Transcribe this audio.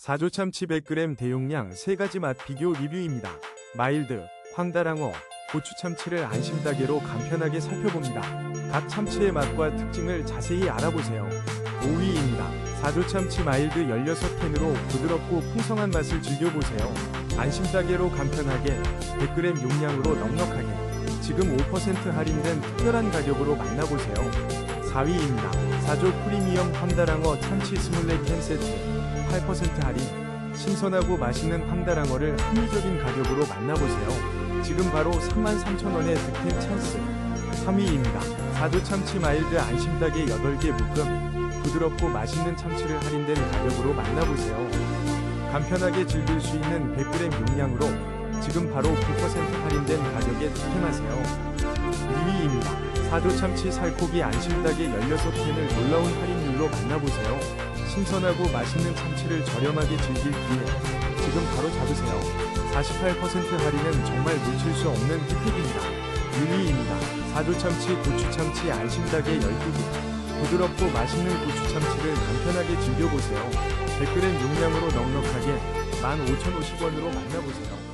사조 참치 100g 대용량 3가지 맛 비교 리뷰입니다. 마일드, 황다랑어, 고추 참치를 안심다개로 간편하게 살펴봅니다. 각 참치의 맛과 특징을 자세히 알아보세요. 5위입니다. 사조 참치 마일드 16캔으로 부드럽고 풍성한 맛을 즐겨보세요. 안심다개로 간편하게 100g 용량으로 넉넉하게 지금 5% 할인된 특별한 가격으로 만나보세요. 4위입니다. 사조 프리미엄 황다랑어 참치 스물네 캔 세트 8% 할인 신선하고 맛있는 황다랑어를 합리적인 가격으로 만나보세요. 지금 바로 33,000원의 득템 찬스 3위입니다. 사조 참치 마일드 안심닭의 8개 묶음 부드럽고 맛있는 참치를 할인된 가격으로 만나보세요. 간편하게 즐길 수 있는 100g 용량으로 지금 바로 9% 할인된 가격에 득템하세요. 2위입니다. 사조 참치 살코기 안심닭의 16캔을 놀라운 할인율로 만나보세요. 신선하고 맛있는 참치를 저렴하게 즐길 기회 지금 바로 잡으세요. 48% 할인은 정말 놓칠 수 없는 혜택입니다. 1위입니다. 사조 참치 고추 참치 안심닭의 12개 부드럽고 맛있는 고추 참치를 간편하게 즐겨보세요. 100g 용량으로 넉넉하게 15,050원으로 만나보세요.